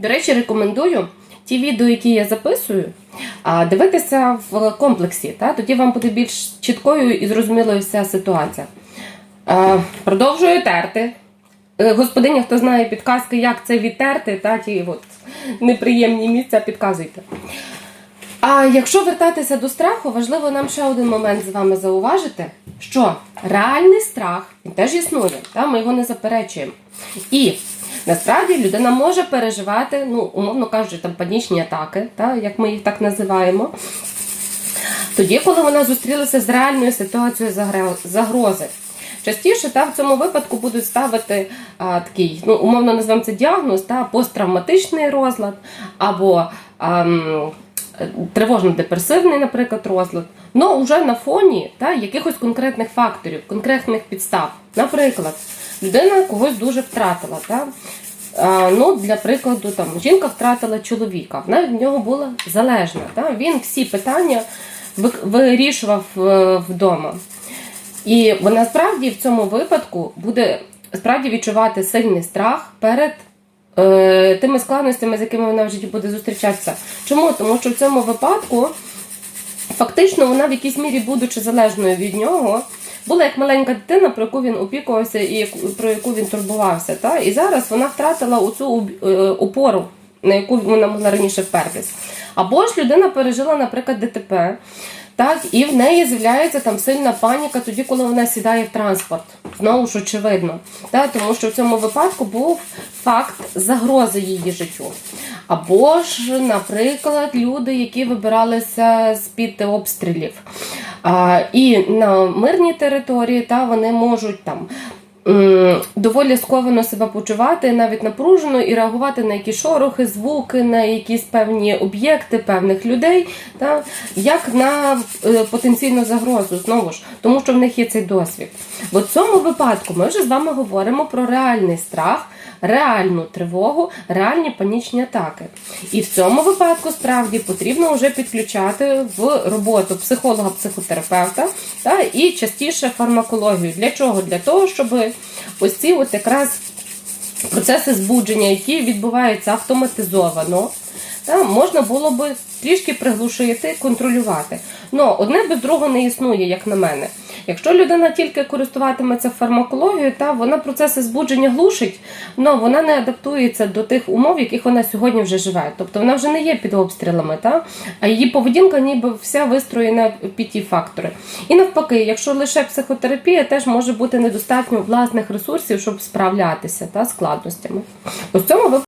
До речі, рекомендую ті відео, які я записую, дивитися в комплексі. Та? Тоді вам буде більш чіткою і зрозумілою вся ситуація. Продовжую терти. Е, Господиня, хто знає підказки, як це відтерти, та ті от неприємні місця підказуйте. А якщо вертатися до страху, важливо нам ще один момент з вами зауважити, що реальний страх він теж існує, та? ми його не заперечуємо. І насправді людина може переживати, ну, умовно кажучи, там панічні атаки, та? як ми їх так називаємо. Тоді, коли вона зустрілася з реальною ситуацією загрози. Частіше та, в цьому випадку будуть ставити а, такий, ну, умовно називаємо це діагноз, та, посттравматичний розлад або ам, тривожно-депресивний, наприклад, розлад. Ну, вже на фоні та, якихось конкретних факторів, конкретних підстав. Наприклад, людина когось дуже втратила. Та, а, ну, для прикладу, там, жінка втратила чоловіка, вона від нього була залежна. Та, він всі питання ви- вирішував е, вдома. І вона справді в цьому випадку буде справді відчувати сильний страх перед е, тими складностями, з якими вона в житті буде зустрічатися. Чому? Тому що в цьому випадку фактично вона в якійсь мірі, будучи залежною від нього, була як маленька дитина, про яку він опікувався і про яку він турбувався. Та? І зараз вона втратила оцю е, опору, на яку вона могла раніше впертись. Або ж людина пережила, наприклад, ДТП. Так, і в неї з'являється там сильна паніка тоді, коли вона сідає в транспорт. Знову ж очевидно. Так, тому що в цьому випадку був факт загрози її життю. Або ж, наприклад, люди, які вибиралися з-під обстрілів. І на мирній території та, вони можуть там. Доволі сковано себе почувати, навіть напружено і реагувати на якісь шорохи, звуки, на якісь певні об'єкти, певних людей, та, як на е, потенційну загрозу, знову ж, тому що в них є цей досвід. В цьому випадку ми вже з вами говоримо про реальний страх, реальну тривогу, реальні панічні атаки. І в цьому випадку справді потрібно вже підключати в роботу психолога-психотерапевта та, і частіше фармакологію. Для чого? Для того, щоб ось ці от якраз процеси збудження, які відбуваються автоматизовано, та, можна було би трішки приглушити, контролювати. Ну, одне без другого не існує, як на мене. Якщо людина тільки користуватиметься фармакологією, та вона процеси збудження глушить, але вона не адаптується до тих умов, в яких вона сьогодні вже живе. Тобто вона вже не є під обстрілами, та? а її поведінка ніби вся вистроєна під ті фактори. І навпаки, якщо лише психотерапія, теж може бути недостатньо власних ресурсів, щоб справлятися та, складностями. В цьому